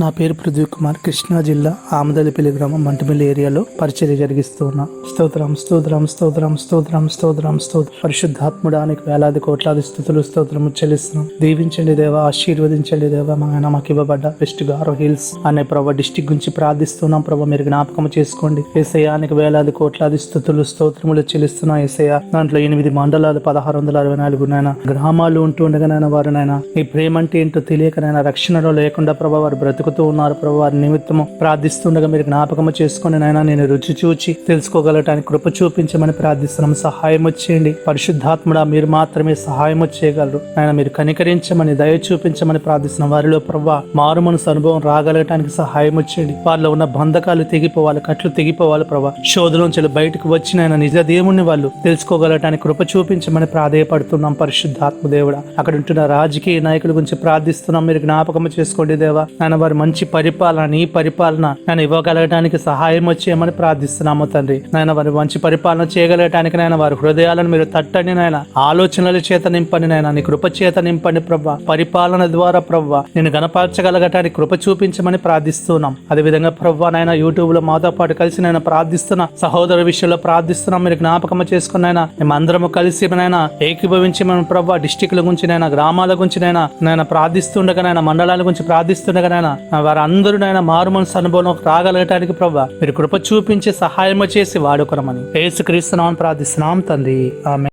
నా పేరు పృథ్వీ కుమార్. కృష్ణా జిల్లా ఆమదలిపల్లి గ్రామం మంటమిల్లి ఏరియాలో పరిచర్య జరిగిస్తున్నా. స్తోత్రం స్తోత్రం స్తోత్రం స్తోత్రం స్తోత్రం స్తోత్రం. పరిశుద్ధాత్ముడానికి వేలాది కోట్లాది స్థుతులు స్తోత్రము చెల్లిస్తున్నాం. దీవించండి దేవా ఆశీర్వదించండి దేవా. మా ఆయన మాకు ఇవ్వబడ్డ వెస్ట్ గారో హిల్స్ అనే ప్రభావ డిస్టిక్ గురించి ప్రార్థిస్తున్నాం. ప్రభావ మీరు జ్ఞాపకం చేసుకోండి. ఏసయానికి వేలాది కోట్లాది స్థుతులు స్తోత్రములు చెల్లిస్తున్నాం. ఏసయ దాంట్లో ఎనిమిది మండలాలు పదహారు వందల అరవై నాలుగు నాయన. గ్రామాలు ఉంటుండగా నాయన వారు నాయన ఈ ప్రేమ అంటే ఏంటో తెలియక నాయన రక్షణలో లేకుండా ప్రభావ వారు వెతుకుతూ ఉన్నారు ప్రభు. వారి నిమిత్తము ప్రార్థిస్తుండగా మీరు జ్ఞాపకము చేసుకొని నాయన నేను రుచి చూచి తెలుసుకోగలటానికి కృప చూపించమని ప్రార్థిస్తున్నాం. సహాయం వచ్చేయండి పరిశుద్ధాత్ముడా మీరు మాత్రమే సహాయం చేయగలరు. ఆయన మీరు కనికరించమని దయ చూపించమని ప్రార్థిస్తున్నాం. వారిలో ప్రభా మారు మనసు అనుభవం రాగలగటానికి సహాయం వచ్చేయండి వారిలో ఉన్న బంధకాలు తెగిపోవాలి కట్లు తెగిపోవాలి ప్రభా. శోధలోంచి బయటకు వచ్చిన ఆయన నిజ దేవుణ్ణి వాళ్ళు తెలుసుకోగలటానికి కృప చూపించమని ప్రాధేయపడుతున్నాం. పరిశుద్ధాత్మ దేవుడా అక్కడ ఉంటున్న రాజకీయ నాయకుల గురించి ప్రార్థిస్తున్నాం. మీరు జ్ఞాపకం చేసుకోండి దేవా. ఆయన వారి మంచి పరిపాలన నీ పరిపాలన నేను ఇవ్వగలగడానికి సహాయం వచ్చేయమని ప్రార్థిస్తున్నాము తండ్రి. నాయన వారి మంచి పరిపాలన చేయగలగటానికి నాయన వారి హృదయాలను మీరు తట్టండి నాయన. ఆలోచనల చేత నింపండి నాయన. నీ కృప చేత నింపండి ప్రభా పరిపాలన ద్వారా ప్రవ్వ. నేను గణపరచగలగటానికి కృప చూపించమని ప్రార్థిస్తున్నాం. అదేవిధంగా ప్రవ్వ నాయన యూట్యూబ్లో మాతో పాటు కలిసి నేను ప్రార్థిస్తున్న సహోదర విషయంలో ప్రార్థిస్తున్నాం. మీరు జ్ఞాపకం చేసుకున్న నాయన మేము అందరము కలిసి నాయన ఏకీభవించి మనం ప్రవ్వ. డిస్టిక్ల గురించి నైనా గ్రామాల గురించి నైనా నేను ప్రార్థిస్తుండగా నాయన మండలాల గురించి ప్రార్థిస్తుండగా నాయన వారందరూ నాయన మారు అనుభవం రాగలగటానికి ప్రభా మీరు కృప చూపించి సహాయము చేసి వాడుకోరమని ఏసుక్రీస్తున్నామని ప్రార్థిస్తున్నాం తండ్రి. ఆమె